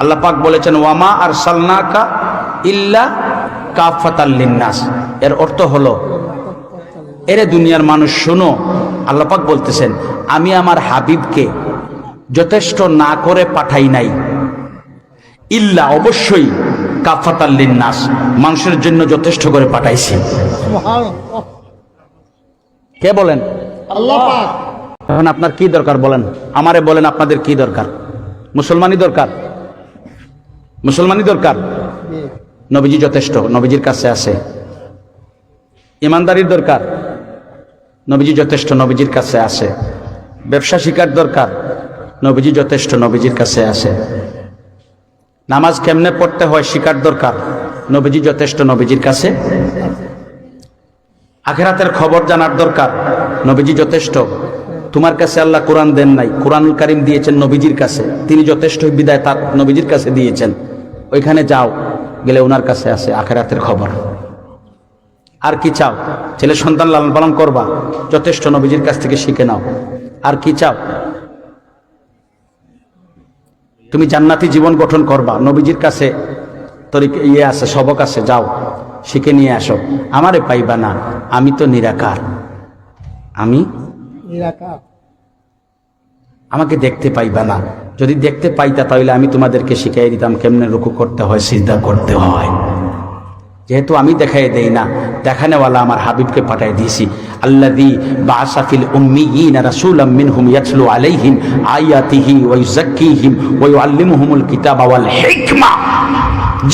আল্লাহ পাক বলেছেন ওয়ামা আর সালনাকা ইল্লা কাফাতাল্লিন্নাস এর অর্থ হলো এরে দুনিয়ার মানুষ শোনো আল্লাহ পাক বলতেছেন আমি আমার হাবিবকে যথেষ্ট না করে পাঠাই নাই। ইল্লা অবশ্যই কাফাতাল্লিন্নাস মানুষের জন্য যথেষ্ট করে পাঠাইছি। কে বলেন? আল্লাহ এখন আপনার কি দরকার বলেন? আমারে বলেন আপনাদের কি দরকার? মুসলমানই দরকার? মুসলমানই দরকার। নবীজি যথেষ্ট, নবীজির কাছে আছে। ইমানদারির দরকার, নবীজি যথেষ্ট, নবীজির কাছে আছে। ব্যবসা শিকার দরকার, নবীজি যথেষ্ট, নবীজির কাছে আছে। নামাজ কেমনে পড়তে হয় শিকার দরকার, নবীজি যথেষ্ট, নবীজির কাছে আখেরাতের খবর জানার দরকার, নবীজি যথেষ্ট। তোমার কাছে আল্লাহ কোরআন দেন নাই, কোরআনুল কারিম দিয়েছেন নবীজির কাছে, তিনি যথেষ্ট বিদায় তার নবীজির কাছে দিয়েছেন। ওইখানে যাও, গেলে ওনার কাছে আছে আখেরাতের খবর। আর কি চাও? ছেলে সন্তান লালন পালন করবা, যথেষ্ট নবীজির কাছ থেকে শিখে নাও। আর কি চাও? তুমি জান্নাতি জীবন গঠন করবা, নবীজির কাছে তরিক ইয়ে আছে, সবক আছে, যাও, শিখে নিয়ে আসো। আমারে পাইবা না, আমি তো নিরাকার। আমি? নিরাকার। আমাকে দেখতে পাইবা না। যদি দেখতে পাইতা তাহলে আমি তোমাদেরকে শিখাই দিতাম কেমনে রুকু করতে হয়, সিজদা করতে হয়। যেহেতু আমি দেখাই দেই না, দেখানেওয়ালা আমার হাবিবকে পাঠাই দিয়েছি। আল্লাদি বাসাফিল উম্মিয়িন রাসূলাম মিনহুম ইয়াতলু আলাইহিম আয়াতিহি ওয়া ইউযাক্কিহিম ওয়া ইউআল্লিমুহুমুল কিতাবা ওয়াল হিকমা।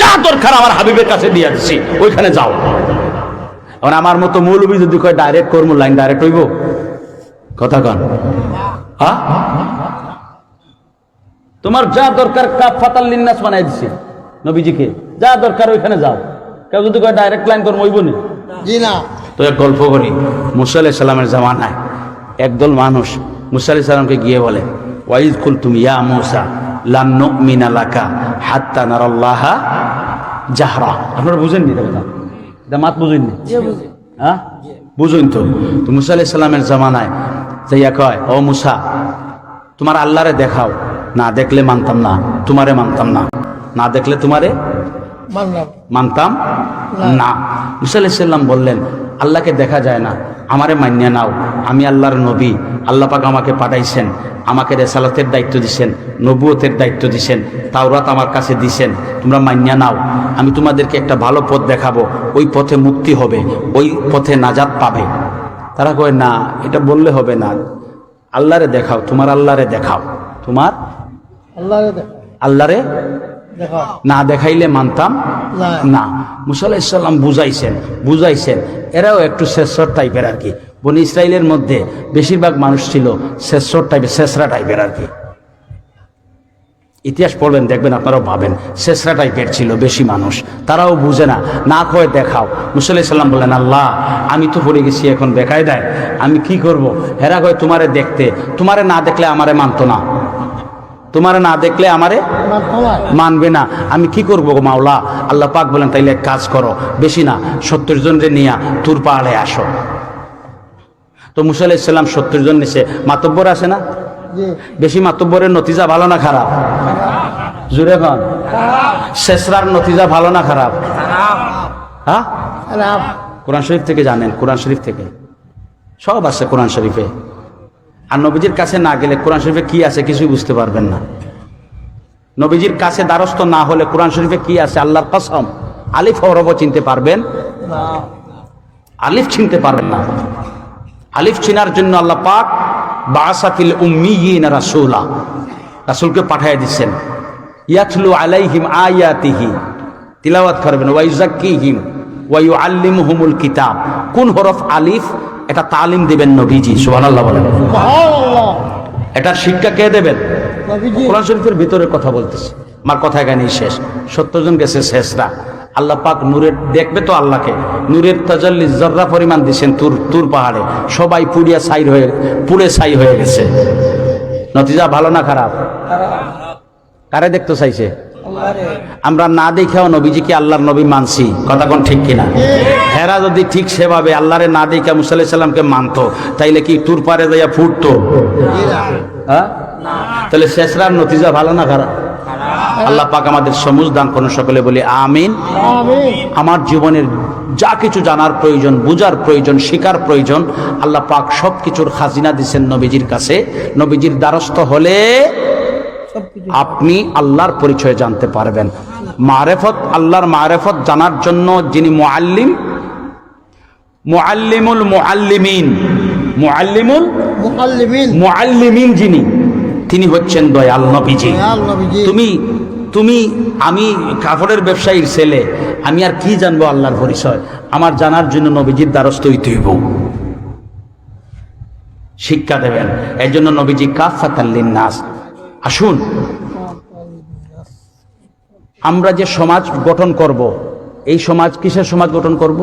যা দরকার আমার হাবিবের কাছে দিয়ে দিছি, ওইখানে যাও। এখন আমার মতো মৌলবী যদি কয়, ডাইরেক্ট করব লাইন ডাইরেক্ট হইব? কথা কন। হ্যাঁ? তোমার যা দরকার কাপ ফাতাল লিন্নাস বানাই দিছি নবীজিকে। যা দরকার ওইখানে যাও। কেউ যদি কয় ডাইরেক্ট লাইন করব ওইব না। জি না। তো এক গল্প করি। মুসা আলাহ সাল্লামের জামানায় একদল মানুষ মুসা আলাহ সাল্লামকে গিয়ে বলে ওয়াইজ কুল তুমি ইয়া মুসা লান নুমিনা লাকা হাত্তা নারাল্লাহা জাহরা। আপনারা বুঝেননি কথা? এটা মাত বুঝেননি? হ্যাঁ? বুঝুন তো। তো মুসা আলাহ সাল্লামের জামানায় যাইয়া কয় ও মুসা তোমার আল্লাহরে দেখাও। না দেখলে মানতাম না তোমারে মানতাম না। না দেখলে তোমারে মানতাম না। মুসা আলাইসাল্লাম বললেন আল্লাহকে দেখা যায় না আমারে মান্যা নাও। আমি আল্লাহর নবী আল্লাহ পাক আমাকে পাঠাইছেন আমাকে রেসালাতের দায়িত্ব দিছেন নবুয়তের দায়িত্ব দিছেন তাওরাত আমার কাছে দিছেন তোমরা মান্যা নাও। আমি তোমাদেরকে একটা ভালো পথ দেখাবো ওই পথে মুক্তি হবে ওই পথে নাজাত পাবে। তারা কয় না এটা বললে হবে না। আল্লাহরে দেখাও তোমার আল্লাহরে দেখাও। তোমার আল্লাহরে না দেখাইলে মানতাম না। মুসাল্লা ইসাল্লাম ইসলাম বুঝাইছেন বুঝাইছেন। এরাও একটু শেষর টাইপের আর কি। বনি ইসরায়েলের মধ্যে বেশিরভাগ মানুষ ছিল শেষর টাইপের শেষরা টাইপের আর কি। ইতিহাস পড়বেন দেখবেন আপনারাও ভাবেন। শেষরা টাইপের ছিল বেশি মানুষ। তারাও বুঝে না না কয়ে দেখাও। মুসল্লাহ সাল্লাম বললেন আল্লাহ আমি তো পড়ে গেছি এখন বেকায় দেয় আমি কি করব? হেরা কয় তোমারে দেখতে তোমারে না দেখলে আমারে মানতো না। তোমারে না দেখলে আমারে মানবে না। আমি কি করব গো মাওলা? আল্লাহ পাক বলেন তাইলে এক কাজ করো বেশি না সত্তর জনরে নিয়া তুর পাহাড়ে আসো। তো মুসা আলাইসাল্লাম সত্তর জন নিছে। মাতব্বর আছে না? বেশি মাতব্বরের নতিজা ভালো না খারাপ? জুড়ে কন। শেষরার নতিজা ভালো না খারাপ? হ্যাঁ? কোরআন শরীফ থেকে জানেন কোরআন শরীফ থেকে। সব আছে কোরআন শরীফে। আর নবীজির কাছে না গেলে কোরআন শরীফে কি আছে কিছুই বুঝতে পারবেন না। নবীজির কাছে দ্বারস্থ না হলে কোরআন শরীফে কি আছে? আল্লাহর কসম। আলিফ হরব চিনতে পারবেন? আলিফ চিনতে পারবেন না। আলিফ চিনার জন্য আল্লাহ পাক বাসাফিল উম্মিয়িন রাসূলা। রাসূলকে পাঠিয়ে দিচ্ছেন। ইয়াতলু আলাইহিম আয়াতিহি। তিলাওয়াত করবেন। ওয়া ইউযাক্কিহিম ওয়া ইউআল্লিমুহুমুল কিতাব। কোন হরফ আলিফ এটা তালিম দিবেন নবীজি সুবহানাল্লাহ বলেন। এটার শিক্ষা কে দেবেন? কোরআন শরীফের ভিতরে কথা বলতেছে। আমার কথা এখানেই শেষ। সত্তর জন গেছে শেষরা। আল্লাহ পাক নূরের দেখবে তো আল্লাহকে। নূরের তাজাল্লি জর্রা পরিমাণ দিছেন তুর তুর পাহাড়ে। সবাই পুড়িয়া সাই হয়ে পুড়ে সাই হয়ে গেছে। নতিজা ভালো না খারাপ। কারে দেখতে চাইছে? আমরা না দেখাও নবীজিকে আল্লাহর নবী মানছি। কথা কোন ঠিক কিনা? হেরা যদি ঠিক সেভাবে আল্লাহরে না দেখা মুসাল্লাহ সাল্লামকে মানতো, তাইলে কি তুর পারে যাইয়া ফুটতো? তাহলে শেষরার নতিজা ভালো না খারাপ? আল্লাহ পাক আমাদের সমুজ দান করুন সকলে বলি, আমিন। আমার জীবনের যা কিছু জানার প্রয়োজন বুজার প্রয়োজন, শিকার প্রয়োজন, আল্লাহ পাক সব কিছুর খাজিনা দিচ্ছেন নবীজির কাছে। নবীজির দ্বারস্থ হলে আপনি আল্লাহর পরিচয় জানতে পারবেন। মারেফত আল্লাহর মারেফত জানার জন্য যিনি মুআল্লিম মুআল্লিমুল মুআল্লিমিন মুআল্লিমুল মুআল্লিমিন। মুআল্লিমিন যিনি তিনি হচ্ছেন দয়াল নবীজি। তুমি তুমি আমি কাপড়ের ব্যবসায়ীর ছেলে আমি আর কি জানব আল্লাহর পরিচয়? আমার জানার জন্য নবীজির দ্বারস্থ হইতে হইব। শিক্ষা দেবেন। এর জন্য নবীজি কাফাতাল্লিন নাস আসুন। আমরা যে সমাজ গঠন করব, এই সমাজ কিসের সমাজ গঠন করব?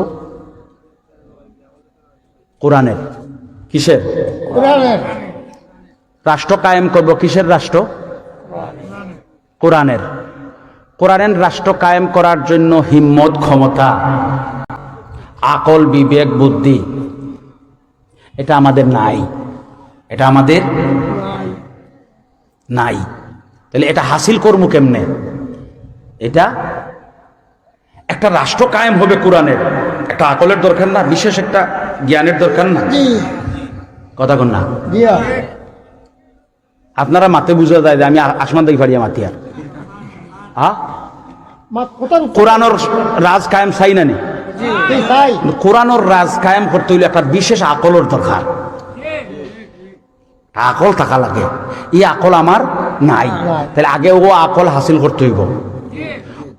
কোরআনের। কিসের? রাষ্ট্র কায়েম করব কিসের রাষ্ট্র? কোরআনের। কোরআনের রাষ্ট্র কায়েম করার জন্য হিম্মত, ক্ষমতা, আকল, বিবেক, বুদ্ধি, এটা আমাদের নাই। এটা আমাদের নাই। তাহলে এটা হাসিল করব কেমনে? এটা একটা রাষ্ট্র কায়েম হবে কোরআনের। একটা আকলের দরকার না বিশেষ একটা জ্ঞানের দরকার না। কথা কন না। দিয়া। আপনারা মাতে বুঝা যায় যে আমি আসমান দেখি পারি মাতি আর। কোরআনর রাজ কায়েম চাই না নি? কোরআনর রাজ কায়েম করতে হইলে একটা বিশেষ আকলের দরকার। আকল থাকা লাগে। এই আকল আমার নাই। তাহলে আগে ও আকল হাসিল করতে হইব।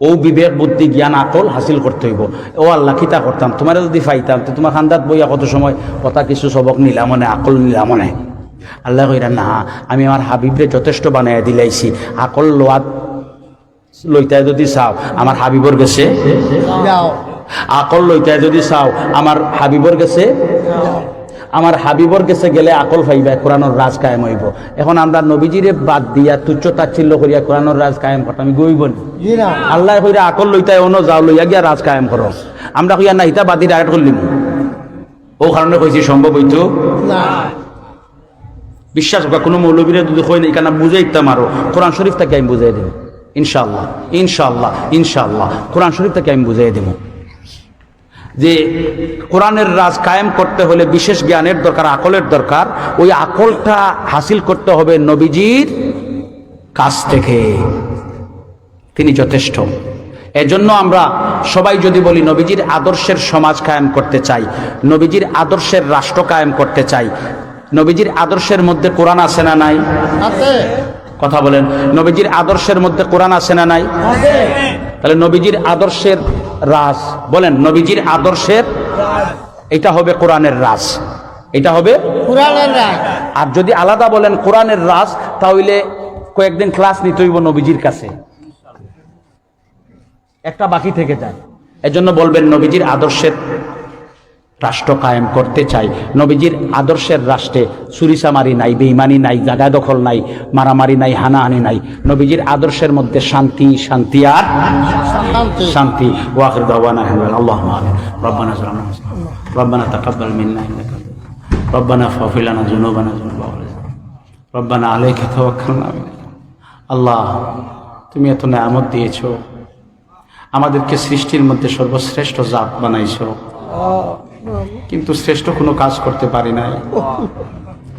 ও বিবেক বুদ্ধি জ্ঞান আকল হাসিল করতে হইব। ও আল্লাহ কিতা করতাম তোমার যদি পাইতাম তো তোমার খান্দাত বইয়া কত সময় কথা কিছু সবক নিলাম মনে আকল নিলাম মনে আল্লাহ কইরা না আমি আমার হাবিবরে যথেষ্ট বানাই দিলাইছি। আকল লোয়াত লইতায় যদি চাও আমার হাবিবর গেছে? আকল লইতায় যদি চাও আমার হাবিবর গেছে? আমার হাবিবর কাছে গেলে আকল পাইবা কোরআনোর রাজ কায়েম হইব। এখন আমরা নবীজিরে বাদ দিয়া তুচ্ছ তাচ্ছিল্য করিয়া কোরআনোর রাজ কায়েম করতে আমি গইব আল্লাহ কইরা আকল লইতায় অন্য যাও লইয়া গিয়া রাজ কায়েম করো। আমরা কইয়া না ইতা বাদি ডাইরেক্ট করলিম ও কারণে কইছি সম্ভব হইতো? না। বিশ্বাস করা কোনো মৌলবীরা যদি কই না এখানে বুঝাই ইতাম আরও। কোরআন শরীফ থেকে আমি বুঝাই দেব। ইনশাআল্লাহ ইনশাআল্লাহ ইনশাআল্লাহ। কোরআন শরীফ থেকে আমি বুঝাই দেব। যে কোরআনের রাজ কায়েম করতে হলে বিশেষ জ্ঞানের দরকার আকলের দরকার। ওই আকলটা হাসিল করতে হবে নবীজির কাছ থেকে। তিনি যথেষ্ট। এজন্য আমরা সবাই যদি বলি নবীজির আদর্শের সমাজ কায়েম করতে চাই নবীজির আদর্শের রাষ্ট্র কায়েম করতে চাই নবীজির আদর্শের মধ্যে কোরআন আছে না নাই? কথা বলেন নবীজির আদর্শের মধ্যে কোরআন আছে না নাই? তাহলে নবীজির আদর্শের রাস বলেন নবীজির আদর্শের এটা হবে কোরআনের রাস এটা হবে কোরআনের রাস আর যদি আলাদা বলেন কোরআনের রাস তাহলে কয়েকদিন ক্লাস নিতে হইব নবীজির কাছে। একটা বাকি থেকে যায়। এজন্য বলবেন নবীজির আদর্শের রাষ্ট্র কায়েম করতে চাই নবীজির আদর্শের রাষ্ট্রে চুরিচামারি নাই বেইমানি নাই জাগা দখল নাই, মারামারি নাই, হানাহানি নাই। নবীজির আদর্শের মধ্যে শান্তি শান্তি আর শান্তি। আলহামদুলিল্লাহ রব্বানা রব্বানা আল্লাহ তুমি এত নামত দিয়েছ। আমাদেরকে সৃষ্টির মধ্যে সর্বশ্রেষ্ঠ জাত বানাইছো। কিন্তু শ্রেষ্ঠ কোনো কাজ করতে পারি নাই।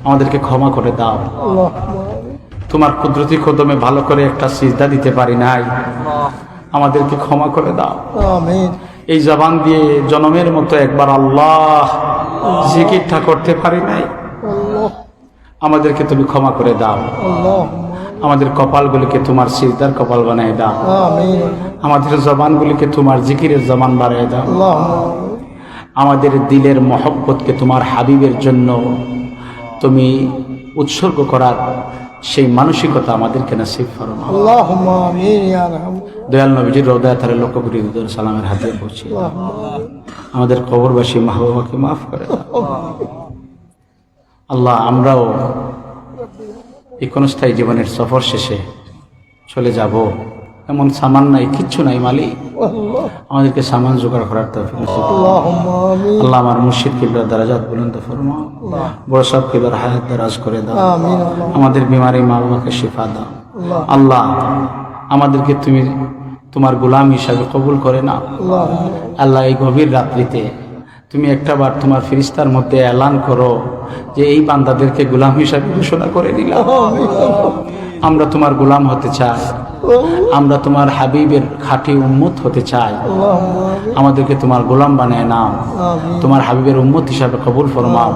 আমাদেরকে ক্ষমা করে দাও। তোমার কুদরতি কদমে ভালো করে একটা সিজদা দিতে পারি নাই। আমাদেরকে ক্ষমা করে দাও। এই জবান দিয়ে জনমের মতো একবার আল্লাহ জিকিরটা করতে পারি নাই। আমাদেরকে তুমি ক্ষমা করে দাও। আমাদের কপালগুলিকে তোমার সিজদার কপাল বানিয়ে দাও। আমাদের জবানগুলিকে তোমার জিকিরের জবান বানিয়ে দাও। আমাদের দিলের মহব্বতকে তোমার হাবিবের জন্য তুমি উৎসর্গ করার সেই মানসিকতা আমাদেরকে নাসিব ফরমা দয়াল নবীজির রোদায় তারা কোটি হৃদয় সালামের হাতে পৌঁছে। আমাদের কবরবাসী মা বাবাকে মাফ করে আল্লাহ আমরাও এই ক্ষণস্থায়ী জীবনের সফর শেষে চলে যাব। এমন সামান নাই কিচ্ছু নাই মালিক। আমাদেরকে সামান জোগাড় করার তৌফিক আল্লাহ আমার মুর্শিদ কিবলার দারাজাত বুলন্দ ফরমাও বড় সব কিবলার হায়াত দারাজ করে দাও। আমাদের বিমারি মা বাবাকে শিফা দাও। আল্লাহ। আমাদেরকে তুমি তোমার গোলাম হিসাবে কবুল করে না আল্লাহ এই গভীর রাত্রিতে তুমি একটাবার তোমার ফিরিস্তার মধ্যে এলান করো যে এই বান্দাদেরকে গোলাম হিসাবে ঘোষণা করে দিলাম। আমরা তোমার গোলাম হতে চাই। আমরা তোমার হাবিবের খাঁটি উম্মত হতে চাই আমাদেরকে তোমার গোলাম বানিয়ে নাও তোমার হাবিবের উম্মত হিসাবে কবুল ফরমাও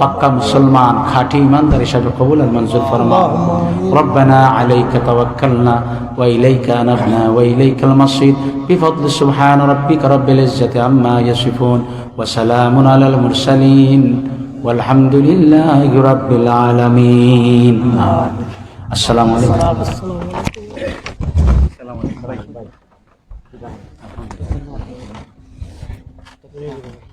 পাক্কা মুসলমান খাঁটি ইমানদার হিসাবে কবুল আর মঞ্জুর ফরমাও ربنا عليك توكلنا وإليك أنبنا وإليك المصير بفضل سبحان ربك رب العزة عما يصفون وسلام على المرسلين والحمد لله رب العالمين السلام عليكم baik. Baik. Baik.